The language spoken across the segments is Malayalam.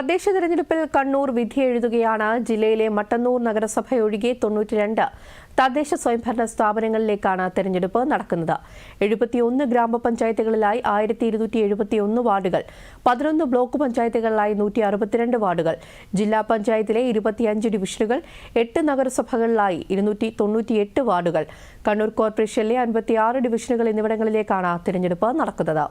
തദ്ദേശ തെരഞ്ഞെടുപ്പിൽ കണ്ണൂർ വിധി എഴുതുകയാണ് ജില്ലയിലെ മട്ടന്നൂർ നഗരസഭയൊഴികെ തൊണ്ണൂറ്റിരണ്ട് തദ്ദേശ സ്വയംഭരണ സ്ഥാപനങ്ങളിലേക്കാണ് തെരഞ്ഞെടുപ്പ് നടക്കുന്നത്. എഴുപത്തിയൊന്ന് ഗ്രാമപഞ്ചായത്തുകളിലായി ആയിരത്തി ഇരുന്നൂറ്റി എഴുപത്തിയൊന്ന് വാർഡുകൾ. പതിനൊന്ന് ബ്ലോക്ക് പഞ്ചായത്തുകളിലായി നൂറ്റി അറുപത്തിരണ്ട് വാർഡുകൾ. ജില്ലാ പഞ്ചായത്തിലെ ഇരുപത്തിയഞ്ച് ഡിവിഷനുകൾ എട്ട് നഗരസഭകളിലായി ഇരുന്നൂറ്റി തൊണ്ണൂറ്റിയെട്ട് വാർഡുകൾ. കണ്ണൂർ കോർപ്പറേഷനിലെ അൻപത്തിയാറ് ഡിവിഷനുകൾ എന്നിവിടങ്ങളിലേക്കാണ് തെരഞ്ഞെടുപ്പ് നടക്കുന്നത്.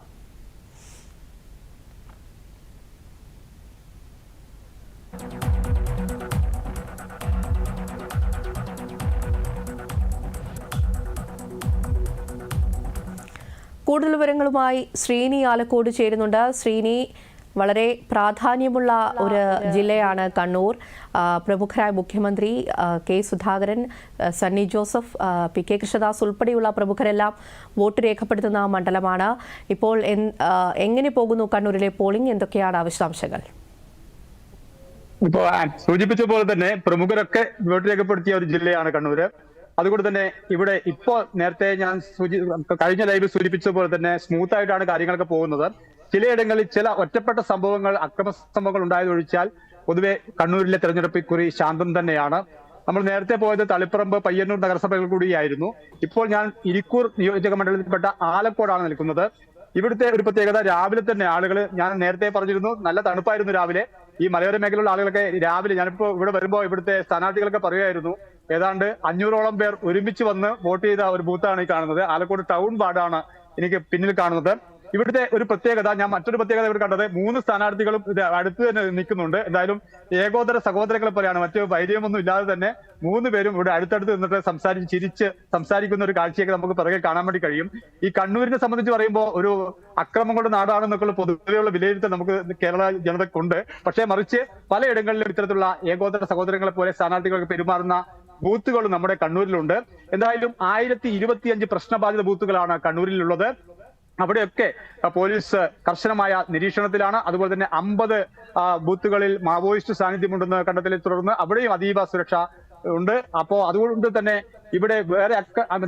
കൂടുതൽ വിവരങ്ങളുമായി ശ്രീനി ആലക്കോട് ചേരുന്നുണ്ട്. ശ്രീനി വളരെ പ്രാധാന്യമുള്ള ഒരു ജില്ലയാണ് കണ്ണൂർ. പ്രമുഖരായ മുഖ്യമന്ത്രി K Sudhakaran Sunny Joseph P K Krishnadas ഉൾപ്പെടെയുള്ള പ്രമുഖരെല്ലാം വോട്ട് രേഖപ്പെടുത്തുന്ന മണ്ഡലമാണ്. ഇപ്പോൾ എങ്ങനെ പോകുന്നു കണ്ണൂരിലെ പോളിംഗ്? എന്തൊക്കെയാണ് വിശദാംശങ്ങൾ ഇപ്പോ സൂചിപ്പിച്ച പോലെ തന്നെ പ്രമുഖരൊക്കെ വോട്ട് രേഖപ്പെടുത്തിയ ഒരു ജില്ലയാണ് കണ്ണൂര്. അതുകൊണ്ട് തന്നെ ഇവിടെ ഇപ്പോ നേരത്തെ ഞാൻ സൂചി കഴിഞ്ഞ ലൈവിൽ സൂചിപ്പിച്ച പോലെ തന്നെ സ്മൂത്ത് ആയിട്ടാണ് കാര്യങ്ങളൊക്കെ പോകുന്നത്. ചിലയിടങ്ങളിൽ ചില ഒറ്റപ്പെട്ട സംഭവങ്ങൾ അക്രമ സംഭവങ്ങൾ ഉണ്ടായതൊഴിച്ചാൽ പൊതുവെ കണ്ണൂരിലെ തെരഞ്ഞെടുപ്പ് കുറി ശാന്തം തന്നെയാണ്. നമ്മൾ നേരത്തെ പോയത് തളിപ്പറമ്പ് പയ്യന്നൂർ നഗരസഭകൾ കൂടിയായിരുന്നു. ഇപ്പോൾ ഞാൻ ഇരിക്കൂർ നിയോജക മണ്ഡലത്തിൽപ്പെട്ട ആലക്കോടാണ് നിൽക്കുന്നത്. ഇവിടുത്തെ ഒരു പ്രത്യേകത രാവിലെ തന്നെ ആളുകൾ ഞാൻ നേരത്തെ പറഞ്ഞിരുന്നു നല്ല തണുപ്പായിരുന്നു രാവിലെ. ഈ മലയോര മേഖലയിലുള്ള ആളുകളൊക്കെ രാവിലെ ഞാനിപ്പോ ഇവിടെ വരുമ്പോൾ ഇവിടുത്തെ സ്ഥാനാർത്ഥികളൊക്കെ പറയുമായിരുന്നു ഏതാണ്ട് അഞ്ഞൂറോളം പേർ ഒരുമിച്ച് വന്ന് വോട്ട് ചെയ്ത ഒരു ബൂത്താണ് ഈ കാണുന്നത്. ആലക്കോട് ടൗൺ വാർഡാണ് എനിക്ക് പിന്നിൽ കാണുന്നത്. ഇവിടുത്തെ ഒരു പ്രത്യേകത ഞാൻ മറ്റൊരു പ്രത്യേകത ഇവിടെ കണ്ടത് മൂന്ന് സ്ഥാനാർത്ഥികളും അടുത്ത് തന്നെ നിൽക്കുന്നുണ്ട്. എന്തായാലും ഏകോദര സഹോദരങ്ങളെ പോലെയാണ് മറ്റു വൈര്യമൊന്നും ഇല്ലാതെ തന്നെ മൂന്ന് പേരും ഇവിടെ അടുത്തടുത്ത് നിന്നിട്ട് സംസാരിച്ച് ചിരിച്ച് സംസാരിക്കുന്ന ഒരു കാഴ്ചയൊക്കെ നമുക്ക് പിറകെ കാണാൻ വേണ്ടി കഴിയും. ഈ കണ്ണൂരിനെ സംബന്ധിച്ച് പറയുമ്പോൾ ഒരു അക്രമങ്ങളുടെ നാടാണെന്നൊക്കെയുള്ള പൊതുവെയുള്ള വിലയിരുത്തൽ നമുക്ക് കേരള ജനതക്കുണ്ട്. പക്ഷേ മറിച്ച് പലയിടങ്ങളിലും ഇത്തരത്തിലുള്ള ഏകോദര സഹോദരങ്ങളെ പോലെ സ്ഥാനാർത്ഥികളൊക്കെ പെരുമാറുന്ന ബൂത്തുകൾ നമ്മുടെ കണ്ണൂരിലുണ്ട്. എന്തായാലും ആയിരത്തി ഇരുപത്തിയഞ്ച് പ്രശ്നബാധിത ബൂത്തുകളാണ് കണ്ണൂരിലുള്ളത്. അവിടെയൊക്കെ പോലീസ് കർശനമായ നിരീക്ഷണത്തിലാണ്. അതുപോലെ തന്നെ അമ്പത് ബൂത്തുകളിൽ മാവോയിസ്റ്റ് സാന്നിധ്യമുണ്ടെന്ന് കണ്ടെത്തലിൽ തുടർന്ന് അവിടെയും അതീവ സുരക്ഷ ഉണ്ട്. അപ്പോ അതുകൊണ്ട് തന്നെ ഇവിടെ വേറെ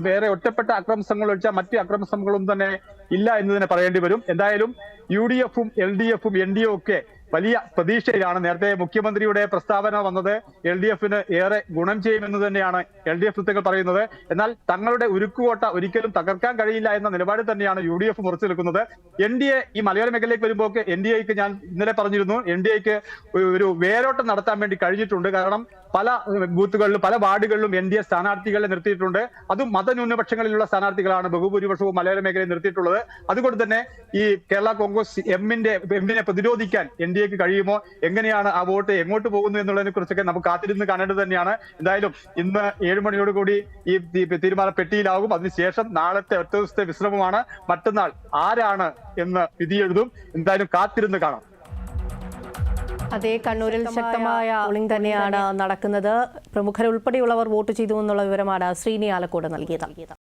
വേറെ ഒറ്റപ്പെട്ട അക്രമ സംഘങ്ങൾ ഒഴിച്ചാൽ മറ്റ് അക്രമ സംഘങ്ങളൊന്നും തന്നെ ഇല്ല എന്ന് തന്നെ പറയേണ്ടി വരും. എന്തായാലും യു ഡി എഫും എൽ ഡി എഫും എൻ ഡി എ ഒക്കെ വലിയ പ്രതീക്ഷയിലാണ്. നേരത്തെ മുഖ്യമന്ത്രിയുടെ പ്രസ്താവന വന്നത് എൽ ഡി എഫിന് ഏറെ ഗുണം ചെയ്യുമെന്ന് തന്നെയാണ് എൽ ഡി എഫ് വൃത്തങ്ങൾ പറയുന്നത്. എന്നാൽ തങ്ങളുടെ ഉരുക്കുകോട്ട ഒരിക്കലും തകർക്കാൻ കഴിയില്ല എന്ന നിലപാടിൽ തന്നെയാണ് യു ഡി എഫ് മുറിച്ചു നിൽക്കുന്നത്. എൻ ഡി എ ഈ മലയോര മേഖലയിലേക്ക് വരുമ്പോൾ എൻ ഡി എക്ക് ഞാൻ ഇന്നലെ പറഞ്ഞിരുന്നു എൻ ഡി എക്ക് ഒരു വേരോട്ടം നടത്താൻ വേണ്ടി കഴിഞ്ഞിട്ടുണ്ട്. കാരണം പല ബൂത്തുകളിലും പല വാർഡുകളിലും എൻ ഡി എ സ്ഥാനാർത്ഥികളെ നിർത്തിയിട്ടുണ്ട്. അതും മതന്യൂനപക്ഷങ്ങളിലുള്ള സ്ഥാനാർത്ഥികളാണ് ബഹുഭൂരിപക്ഷവും മലയോര മേഖലയിൽ നിർത്തിയിട്ടുള്ളത്. അതുകൊണ്ട് തന്നെ ഈ കേരള കോൺഗ്രസ് എമ്മിന്റെ എമ്മിനെ പ്രതിരോധിക്കാൻ എൻ ഡി എക്ക് കഴിയുമോ? എങ്ങനെയാണ് ആ വോട്ട് എങ്ങോട്ട് പോകുന്നു എന്നുള്ളതിനെ കുറിച്ചൊക്കെ നമുക്ക് കാത്തിരുന്ന് കാണേണ്ടത് തന്നെയാണ്. എന്തായാലും ഇന്ന് ഏഴുമണിയോട് കൂടി ഈ തീരുമാനം പെട്ടിയിലാകും. അതിനുശേഷം നാളത്തെ ഒറ്റ ദിവസത്തെ വിശ്രമമാണ്. മറ്റന്നാൾ ആരാണ് എന്ന് വിധിയെഴുതും. എന്തായാലും കാത്തിരുന്ന് കാണാം. അതേ കണ്ണൂരിൽ ശക്തമായ പോളിംഗ് തന്നെയാണ് നടക്കുന്നത്. പ്രമുഖരുൾപ്പെടെയുള്ളവർ വോട്ട് ചെയ്തു എന്നുള്ള വിവരമാണ് ശ്രീനി ആലക്കോട് നൽകിയത്.